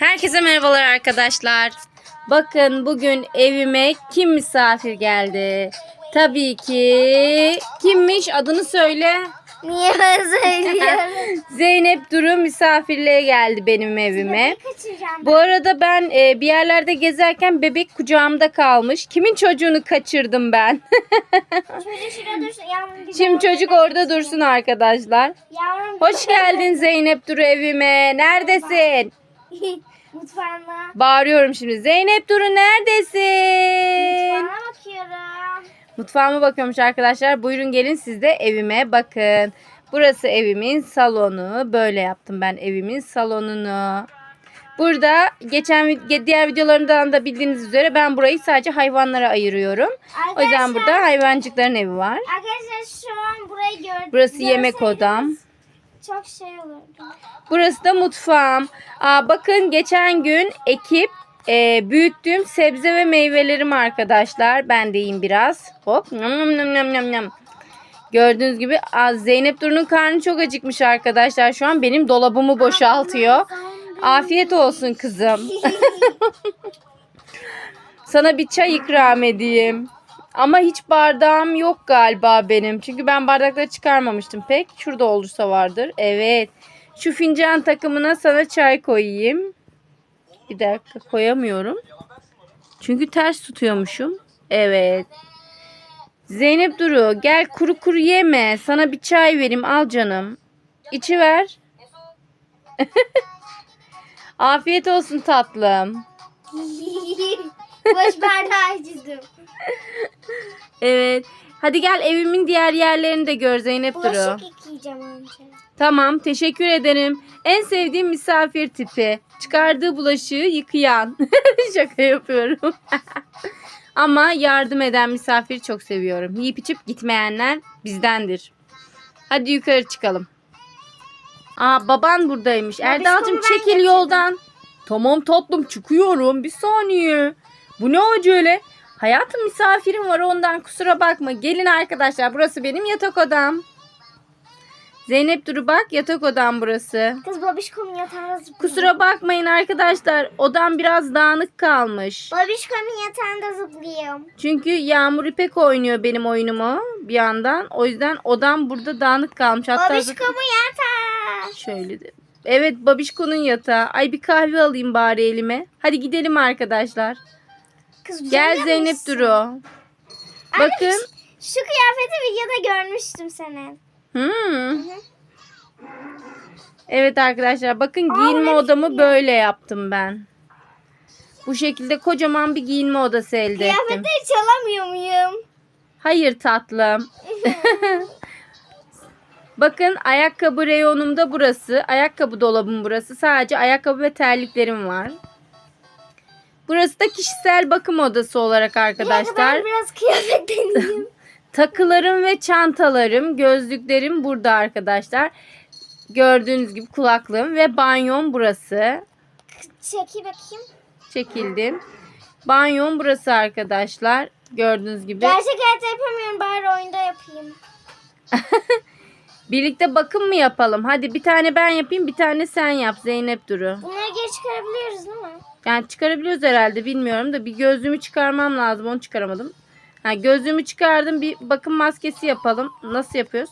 Herkese merhabalar arkadaşlar. Bakın bugün evime kim misafir geldi? Tabii ki kimmiş adını söyle. Niye söylüyorum? Zeynep Duru misafirliğe geldi benim evime. Bu arada ben e, bir yerlerde gezerken bebek kucağımda kalmış. Kimin çocuğunu kaçırdım ben? Çocuk şurada dursun. Yavrum Şimdi çocuk orada dursun arkadaşlar. Yavrum Hoş geldin Zeynep Duru evime. Neredesin? Mutfağına. Bağırıyorum şimdi. Zeynep Duru neredesin? Mutfağına bakıyorum. Mutfağıma bakıyormuş arkadaşlar. Buyurun gelin siz de evime bakın. Burası evimin salonu. Böyle yaptım ben evimin salonunu. Burada geçen diğer videolarımdan da bildiğiniz üzere ben burayı sadece hayvanlara ayırıyorum. O yüzden Arkadaşlar- burada hayvancıkların evi var. Arkadaşlar şu an burayı gördüm. Burası yemek odam. Çok şey olurdu. Burası da mutfağım. Aa, bakın geçen gün ekip e, büyüttüğüm sebze ve meyvelerim arkadaşlar. Ben de yiyeyim biraz. Hop. Nam nam nam nam nam nam. Gördüğünüz gibi aa, Zeynep Duru'nun karnı çok acıkmış arkadaşlar. Şu an benim dolabımı boşaltıyor. Afiyet olsun kızım. Sana bir çay ikram edeyim. Ama hiç bardağım yok galiba benim. Çünkü ben bardakları çıkarmamıştım pek. Şurada olursa vardır. Evet. Şu fincan takımına sana çay koyayım. Bir dakika koyamıyorum. Çünkü ters tutuyormuşum. Evet. Zeynep Duru gel kuru kuru yeme. Sana bir çay vereyim al canım. İçi ver. Afiyet olsun tatlım. Boş bardağı çizdim. Evet. Hadi gel evimin diğer yerlerini de gör Zeynep Duru. Bulaşık yıkayacağım önce. Tamam teşekkür ederim. En sevdiğim misafir tipi. Çıkardığı bulaşığı yıkayan. Şaka yapıyorum. Ama yardım eden misafiri çok seviyorum. Yiyip içip gitmeyenler bizdendir. Hadi yukarı çıkalım. Aa baban buradaymış. Erdal'cığım ben çekil getirdim. yoldan. Tamam tatlım çıkıyorum. Bir saniye. Bu ne acele? Hayatım misafirim var ondan kusura bakma. Gelin arkadaşlar burası benim yatak odam. Zeynep Duru bak yatak odam burası. Kız babişkomun yatağına zıplıyor. Kusura bakmayın arkadaşlar odam biraz dağınık kalmış. Babişkomun yatağında zıplıyorum. Çünkü Yağmur İpek oynuyor benim oyunumu bir yandan. O yüzden odam burada dağınık kalmış. Hatta Babişkomun yatağı. şöyle de. Evet babişkonun yatağı. Ay bir kahve alayım bari elime. Hadi gidelim arkadaşlar. Kız Gel Zeynep. Duru. Anne, Bakın. Şu, şu kıyafeti videoda görmüştüm senin. Hmm. Evet arkadaşlar bakın giyinme odamı böyle yaptım ben. Bu şekilde kocaman bir giyinme odası elde ettim. Kıyafetleri çalamıyor muyum? Hayır tatlım. Bakın ayakkabı reyonum da burası. Ayakkabı dolabım burası. Sadece ayakkabı ve terliklerim var. Burası da kişisel bakım odası olarak arkadaşlar. dakika, ben biraz kıyafet deneyeyim. Takılarım ve çantalarım, gözlüklerim burada arkadaşlar. Gördüğünüz gibi kulaklığım ve banyom burası. Çeki bakayım. Çekildim. Banyom burası arkadaşlar. Gördüğünüz gibi. Gerçek hayatta yapamıyorum bari oyunda yapayım. Birlikte bakım mı yapalım? Hadi bir tane ben yapayım, bir tane sen yap Zeynep Duru. Bunları geri çıkarabiliyoruz değil mi? Yani çıkarabiliyoruz herhalde bilmiyorum da bir gözlüğümü çıkarmam lazım. Onu çıkaramadım. Ha, gözlüğümü çıkardım. Bir bakım maskesi yapalım. Nasıl yapıyoruz?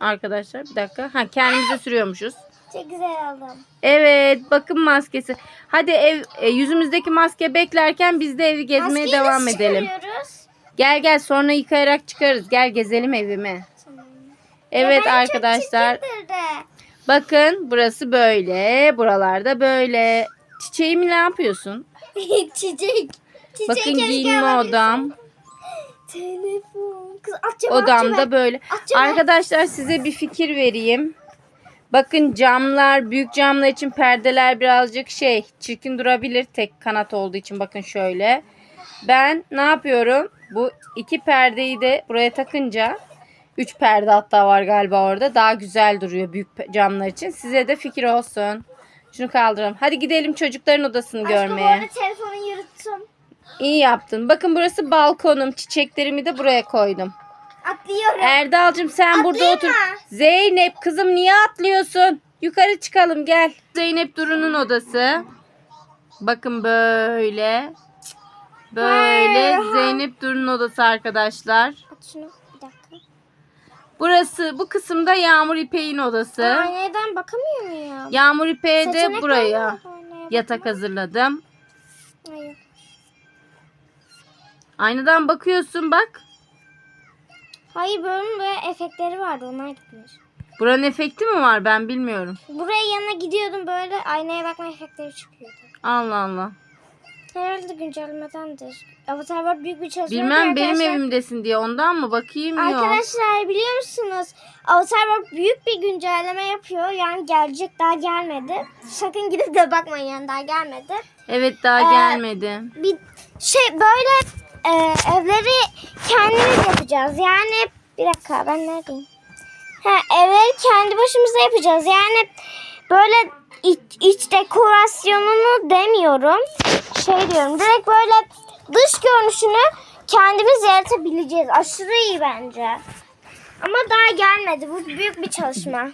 Arkadaşlar bir dakika. Ha kendimize sürüyormuşuz. Çok güzel aldım. Evet bakım maskesi. Hadi ev e, yüzümüzdeki maske beklerken biz de evi gezmeye Maskeyi devam nasıl edelim. çıkarıyoruz? Gel gel sonra yıkayarak çıkarız. Gel gezelim evimi. Evet ben arkadaşlar. Bakın burası böyle. Buralarda böyle. Çiçeğimi ne yapıyorsun? Çiçek. Çiçek Bakın giyinme odam. Telefon. Kız atacağım atacağım. Odamda böyle. Atacağım. Arkadaşlar size bir fikir vereyim. Bakın camlar, büyük camlar için perdeler birazcık şey çirkin durabilir tek kanat olduğu için bakın şöyle. Ben ne yapıyorum? Bu iki perdeyi de buraya takınca üç perde hatta var galiba orada. Daha güzel duruyor büyük camlar için. Size de fikir olsun. Şunu kaldıralım. Hadi gidelim çocukların odasını Aşkım görmeye. arada telefonu yırttım. İyi yaptın. Bakın burası balkonum. Çiçeklerimi de buraya koydum. Atlıyorum. Erdal'cığım sen burada Atlayayım otur. mı? Zeynep kızım niye atlıyorsun? Yukarı çıkalım gel. Zeynep Duru'nun odası. Bakın böyle. Böyle. Zeynep Dur'un odası arkadaşlar. Aç şunu. Burası bu kısımda Yağmur İpek'in odası. Aynaya bakamıyor muyum? Yağmur İpek'e de buraya yatak hazırladım. Hayır. Aynadan bakıyorsun bak. Hayır böyle böyle efektleri vardı onlar gitmiş. Buranın efekti mi var ben bilmiyorum. Buraya yanına gidiyordum böyle aynaya bakma efektleri çıkıyordu. Allah Allah. Herhalde güncellemedendir. Avatar World büyük bir çalışma Bilmem benim arkadaşlar. evimdesin diye ondan mı bakayım yok. Arkadaşlar biliyor musunuz? Avatar World büyük bir güncelleme yapıyor. Yani gelecek daha gelmedi. Sakın gidip de bakmayın yani daha gelmedi. Evet daha Ee, gelmedi. Bir şey böyle e, evleri kendimiz yapacağız. Yani bir dakika ben neredeyim? Ha, evleri kendi başımıza yapacağız. Yani böyle iç, iç dekorasyonunu demiyorum. Şey diyorum direkt böyle dış görünüşünü kendimiz yaratabileceğiz. Aşırı iyi bence. Ama daha gelmedi. Bu büyük bir çalışma.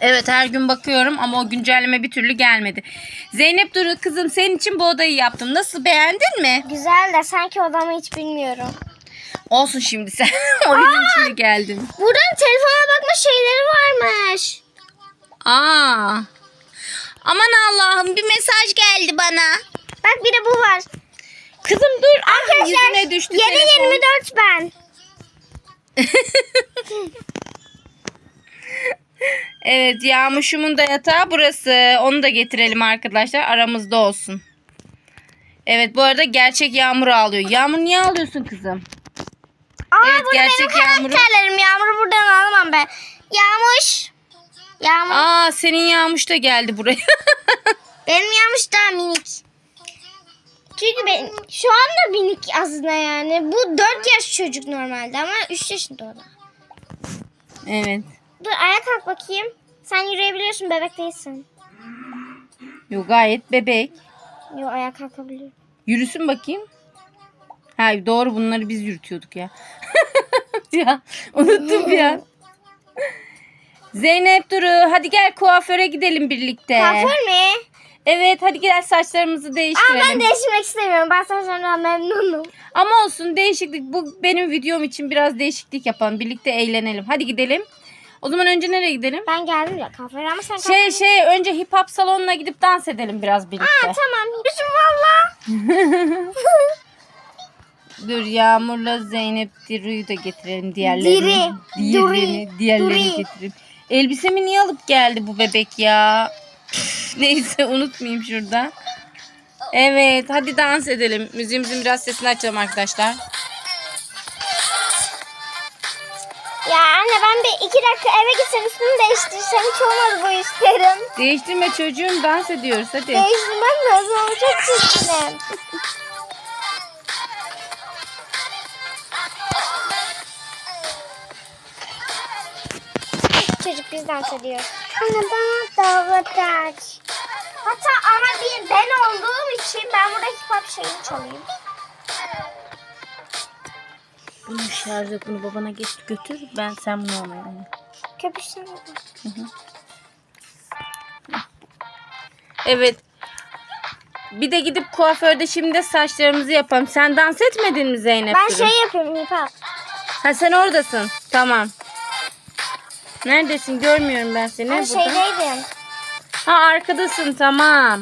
Evet her gün bakıyorum ama o güncelleme bir türlü gelmedi. Zeynep Duru kızım senin için bu odayı yaptım. Nasıl beğendin mi? Güzel de sanki odamı hiç bilmiyorum. Olsun şimdi sen oyunun içine geldin. Buradan telefona bakma şeyleri varmış. Aa. Aman Allah'ım bir mesaj geldi bana. Bak bir de bu var. Kızım dur. Ah, Arkadaşlar yüzüne düştü yeni telefon. 24 ben. Evet Yağmuş'umun da yatağı burası. Onu da getirelim arkadaşlar aramızda olsun. Evet bu arada gerçek Yağmur ağlıyor. Yağmur niye ağlıyorsun kızım? Aa, Evet, gerçek benim Yağmur'u- karakterlerim. Yağmur'u buradan alamam ben. Yağmuş. Yağmur. Aa senin Yağmuş da geldi buraya. Benim Yağmuş daha minik. Çünkü ben şu anda minik aslında yani. Bu 4 yaş çocuk normalde ama 3 yaşında o da. evet. Dur ayağa kalk bakayım. Sen yürüyebiliyorsun bebek değilsin. Yo gayet bebek. Yok ayağa kalkabiliyor. Yürüsün bakayım. Ha doğru bunları biz yürütüyorduk ya. ya unuttum ya. Zeynep Duru hadi gel kuaföre gidelim birlikte. Kuaför mü? Evet hadi gel saçlarımızı değiştirelim. ben değiştirmek istemiyorum. Ben saçlarımdan memnunum. Ama olsun değişiklik. Bu benim videom için biraz değişiklik yapalım. Birlikte eğlenelim. Hadi gidelim. O zaman önce nereye gidelim? Ben geldim ya kuaföre ama sen Şey şey önce hip hop salonuna gidip dans edelim biraz birlikte. Aa tamam. Bizim valla. Dur Yağmur'la Zeynep Diru'yu da getirelim diğerlerini. Diri, Diğerlerini, Duri, diğerlerini Duri. getireyim. Elbisemi niye alıp geldi bu bebek ya? Neyse unutmayayım şurada. Evet hadi dans edelim. Müziğimizin biraz sesini açalım arkadaşlar. Ya anne ben bir iki dakika eve gitsem üstümü değiştirsem hiç olmadı bu isterim. Değiştirme çocuğum dans ediyoruz hadi. Değiştirmem lazım ama çok çirkinim. Çocuk biz dans ediyor. Anne bana davataç. Hatta ama bir ben olduğum için ben burada hip hop şeyini çalayım. Bunu şarj et bunu babana geç götür. Ben sen bunu ona yani. Evet. Bir de gidip kuaförde şimdi saçlarımızı yapalım. Sen dans etmedin mi Zeynep? Ben Duru? şey yapıyorum hip hop. Ha sen oradasın. Tamam. Neredesin? Görmüyorum ben seni. Ben Burada. şeydeydim. Ha arkadasın tamam.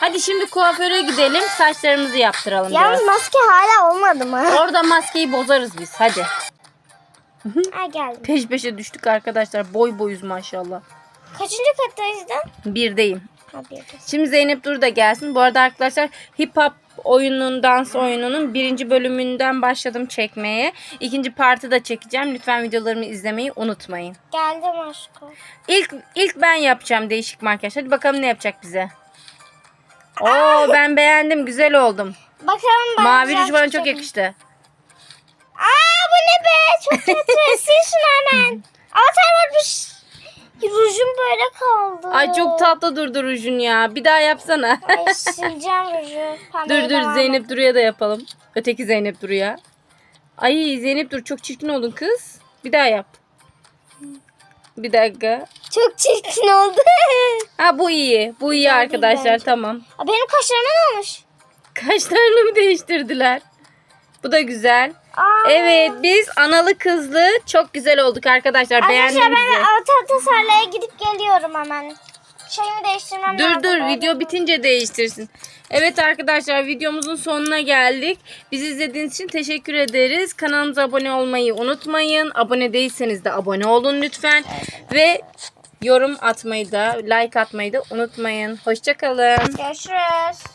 Hadi şimdi kuaföre gidelim. Saçlarımızı yaptıralım Yalnız biraz. maske hala olmadı mı? Orada maskeyi bozarız biz. Hadi. Ha geldim. Peş peşe düştük arkadaşlar. Boy boyuz maşallah. Kaçıncı kattaydın? Birdeyim. Ha bir. Şimdi Zeynep Dur da gelsin. Bu arada arkadaşlar hip hop oyunun, dans oyununun birinci bölümünden başladım çekmeye. İkinci partı da çekeceğim. Lütfen videolarımı izlemeyi unutmayın. Geldim aşkım. İlk ilk ben yapacağım değişik makyaj. Hadi bakalım ne yapacak bize. Oo ben beğendim. Güzel oldum. Bakalım bana Mavi güzel ruj bana çıkacak çok mı? yakıştı. Aa bu ne be? Çok kötü. Sil şunu hemen. Avatar varmış. Rujum böyle kaldı. Ay çok tatlı durdu rujun ya. Bir daha yapsana. Ay sileceğim ruju. Dur dur devam Zeynep. Duru'ya da yapalım. Öteki Zeynep Duru'ya. Ay Zeynep Dur çok çirkin oldun kız. Bir daha yap. Bir dakika. Çok çirkin oldu. Ha bu iyi. Bu iyi Güzel değil arkadaşlar bence. tamam. Aa, Benim kaşlarıma ne olmuş? Kaşlarını mı değiştirdiler? Bu da güzel. Aa. Evet biz analı kızlı çok güzel olduk arkadaşlar. Arkadaşlar ben mi? avatar tasarlaya gidip geliyorum hemen. Şeyimi değiştirmem Dur lazım. dur Öyle video bitince değiştirsin. Evet arkadaşlar videomuzun sonuna geldik. Bizi izlediğiniz için teşekkür ederiz. Kanalımıza abone olmayı unutmayın. Abone değilseniz de abone olun lütfen. Ve yorum atmayı da like atmayı da unutmayın. Hoşçakalın. Görüşürüz.